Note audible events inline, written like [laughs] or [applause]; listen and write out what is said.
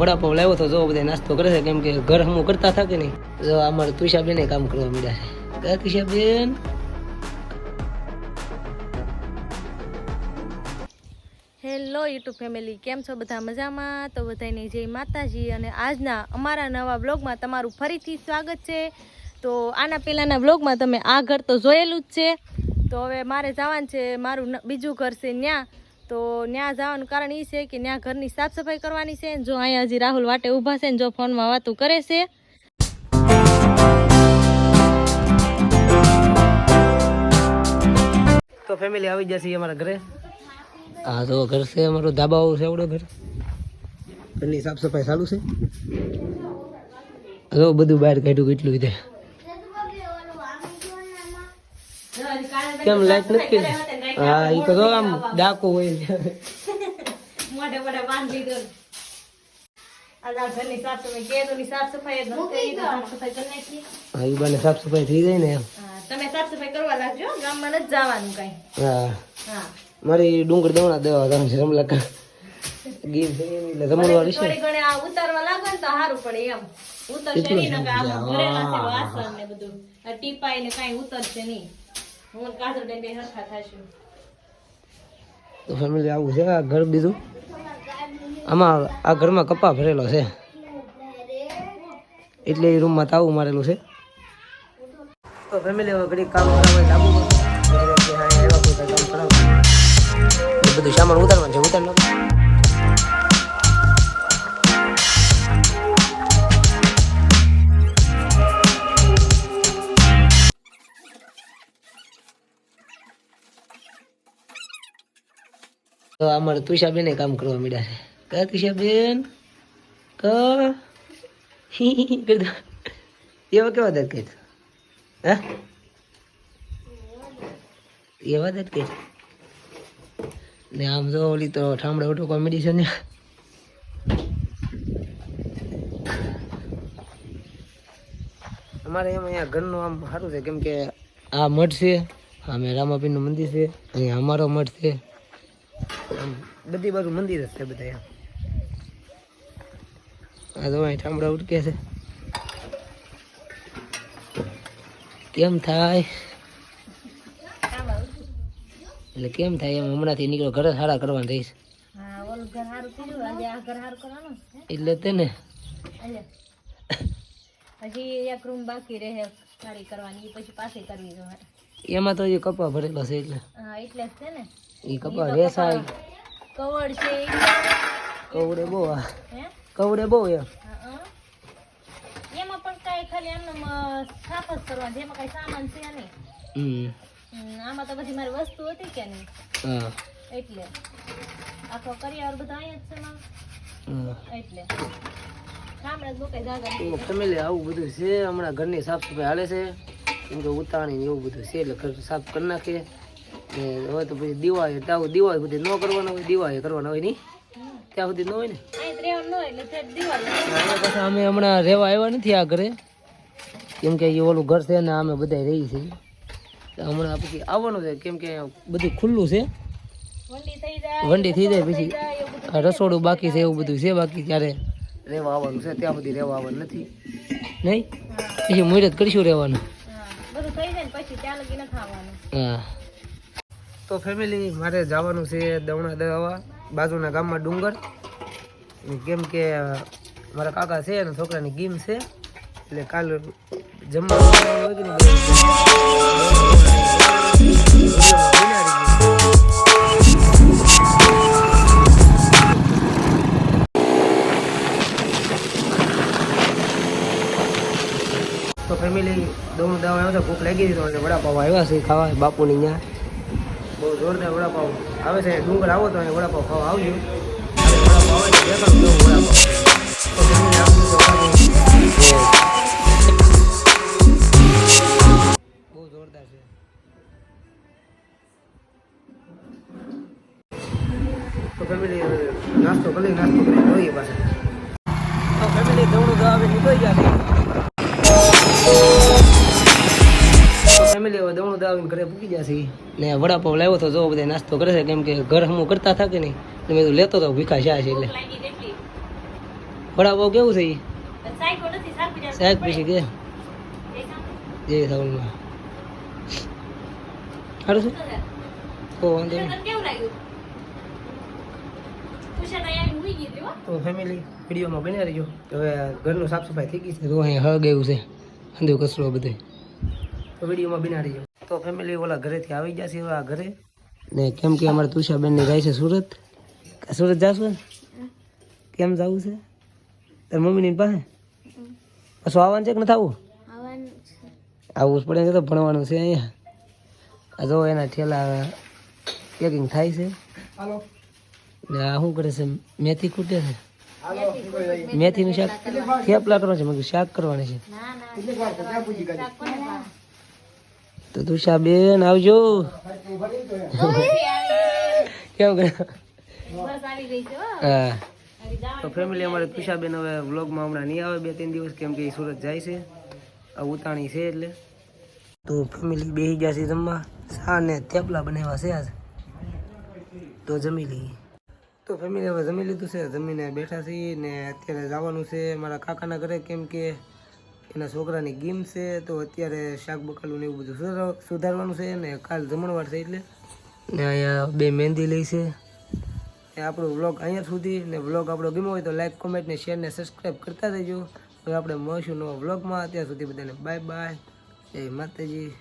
વડાપાવ લાવ્યો તો જો બધા નાસ્તો કરે છે, કેમ કે ઘર હમું કરતા થાકે નહીં? જો અમારે તુષાબેન કામ કરવા મળ્યા છે. કા તુષાબેન? હેલો યુટ્યુબ ફેમિલી, કેમ છો બધા મજામાં? તો બધાને જય માતાજી અને આજના અમારા નવા બ્લોગમાં તમારું ફરીથી સ્વાગત છે. તો આના પહેલાંના બ્લોગમાં તમે આ ઘર તો જોયેલું જ છે. તો હવે મારે જવાનું છે, મારું બીજું ઘર છે ન્યા. તો ત્યાં જવાનું કારણ એ છે કે ત્યાં ઘરની સાફ સફાઈ કરવાની છે જો અહીંયા હજી રાહુલ વાટે ઊભા છે ને જો ફોનમાં વાતું કરે છે. તો ફેમિલી આવી જશે અમારા ઘરે. હા તો ઘર છે અમારું ધાબાઓ છે આવડો ઘર. ઘરની સાફ સફાઈ ચાલુ છે. હલો બધું બહાર કાઢ્યું કેટલું રીતે કેમ લાઈટ નથી કરી? હા એ તો આમ ડાકો હોય [laughs] મોઢે મોઢે બાંધી દીધું સાફ સફાઈ થઈ જાય ને એમ. તમે સાફ સફાઈ કરવા લાગજો ગામમાં નથી જવાનું કઈ. હા. હા. મારી ડુંગર દવણા દેવા તમે છે રમલા કા ગીર છે એમ એટલે રમણવાળી છે. થોડી આ ઉતારવા લાગે ને તો સારું પડે એમ. ઉતરશે નહીં નકર આખું ભરેલા છે વાસણ ને બધું. આ ટીપાઈ ને કઈ ઉતરશે નહીં. હું બેન બે હરખા થાશું. તો ફેમિલી આવું છે, આ ઘર બીજું? આમાં આ ઘરમાં કપા ભરેલો છે. એટલે એ રૂમમાં તાવું મારેલું છે. તો ફેમિલી હવે ઘડી કામ કરાવવા ડાબુ બધું. સામાન ઉતારવાનું છે ઉતાર નાખો તો અમારે તુષાબેન કામ કરવા મળ્યા છે કા તુષાબેન કા કરતા એવા કેવા દર કહે હા એવા દર કહે ને આમ જો ઓલી તો ઠામડે ઓટો કોમેડી છે ને અમારે એમ અહીંયા ઘરનું આમ સારું છે કેમ કે આ મઠ છે અમે રામાપીરનું મંદિર છે અહીંયા અમારો મઠ છે આમ બધી બાજુ મંદિર જ છે બધા એમ. આ તો અહીં ઠામડા ઉટકે છે. કેમ થાય? એટલે કેમ થાય એમ? હમણાંથી નીકળો ઘરે સારા કરવાનું રહીશ. એટલે તેને હજી એક રૂમ બાકી રહે સારી કરવાની પછી પાછી કરવી એમાં તો એ કપા ભરેલો છે એટલે. હા એટલે જ છે ને. એ કપા વેસાય કવડ છે કવડે બહુ આ. કવડે બહુ એમ. એમાં પણ કાંઈ ખાલી એમને સાફ જ કરવાનું છે. કાંઈ સામાન છે નહીં. આમાં તો બધી મારી વસ્તુ હતી કે નહીં. એટલે. આખો કરિયાવર બધા અહીંયા જ છે એટલે. કઈ જાગા આવું બધું છે. હમણાં ઘરની સાફ સફાઈ હાલે છે. કેમ કે ઉતાણી એવું બધું છે એટલે ઘર સાફ કરી નાખીએ ને હવે તો પછી દિવાળી ત્યાં દિવાળી બધી ન કરવાના હોય દિવાળી કરવાના હોય નહીં. ત્યાં સુધી ન હોય ને. પાછા અમે હમણાં રહેવા આવ્યા નથી આ ઘરે. કેમ કે એ ઓલું ઘર છે ને અમે બધા રહી છીએ હમણાં પછી આવવાનું છે કેમ કે બધું ખુલ્લું છે. વંડી થઈ જાય પછી રસોડું બાકી છે એવું બધું છે બાકી ત્યારે રહેવા આવવાનું છે ત્યાં સુધી રહેવા આવવાનું નથી. નહીં? પછી મુહૂર્ત કરીશું રહેવાનું. હા. તો ફેમિલી મારે જવાનું છે દવણા દવા બાજુના ગામમાં ડુંગર. કેમ કે મારા કાકા છે અને છોકરાની ગીમ છે. એટલે કાલ બધું. તો ફેમિલી દોણ દવા આવ્યો છે ભૂખ લાગી હતી તો વડાપાવ આવ્યા છે ખાવા. બાપુની ત્યાં બહુ જોરદાર વડાપાવ આવે છે. ડુંગર આવો તો અહીંયા વડાપાવ ખાવા આવજો. અને વડાપાવ આવે તો દેખાડું બહુ જોરદાર છે. તો ફેમિલી નાસ્તો કરી નાસ્તો કરી જોઈએ પાછા. તો ફેમિલી દોડું તો આવે નીકળી ગયા ફેમિલી હવે દવણું દાવીને ઘરે પૂકી જશે ને વડાપાવ લાવ્યો તો જો બધા નાસ્તો કરે છે, કેમ કે ઘર હમું કરતા થાકે નહીં? એટલે મેં લેતો તો ભીખા શા છે એટલે. વડાપાવ કેવું છે સાહેબ પછી કે. જય સાઉન્ડમાં. સારું છે? ઓ વાંધો નહીં. તો ફેમિલી વિડીયોમાં બન્યા રહીજો. હવે ઘરનું સાફ સફાઈ થઈ ગઈ છે. તો અહીંયા હગ એવું છે. અંધો કચરો બધે. તો વિડીયોમાં બિના રહીજો તો ફેમિલી ઓલા ઘરેથી આવી ગયા છે હવે આ ઘરે. ને કેમ કે અમારે તુષાબેનને જાય છે સુરત? સુરત જાશું ને કેમ જવું છે? તાર મમ્મીની પાસે? પછી આવવાનું છે કે નથી આવવું? આવવું જ પડે છે તો ભણવાનું છે અહીંયા. આ જો એના ઠેલા પેકિંગ થાય છે. ને આ શું કરે છે? મેથી કૂટે છે. મેથીનું શાક થેપલા કરવાનું છે મેં શાક કરવાની છે. તો તુષા બેન આવજો. કેમ કરે બસ આવી ગઈ છે હો. તો ફેમિલી અમારે તુષાબેન હવે વ્લોગમાં હમણાં નહીં આવે બે ત્રણ દિવસ કેમ કે સુરત જાય છે. આ ઉતાણી છે એટલે. તો ફેમિલી બેસી ગયા છે જમવા. શા ને થેપલા બનાવ્યા છે આજ? તો જમી લઈએ. તો ફેમિલી હવે જમી લીધું છે. જમીને બેઠા છીએ ને અત્યારે જવાનું છે મારા કાકાના ઘરે કેમ કે એના છોકરાની ગેમ છે, તો અત્યારે શાક બકાલું ને એવું બધું સુધાર- સુધારવાનું છે ને કાલ જમણવાર છે એટલે. ને અહીંયા બે મહેંદી લઈ છે. ને આપણો વ્લોગ અહીંયા સુધી, ને વ્લોગ આપણો ગમ્યો હોય તો લાઈક કોમેન્ટ ને શેર ને સબસ્ક્રાઈબ કરતા રહેજો. હવે આપણે મળીશું નવા વ્લોગમાં. ત્યાં સુધી બધાને બાય બાય જય માતાજી.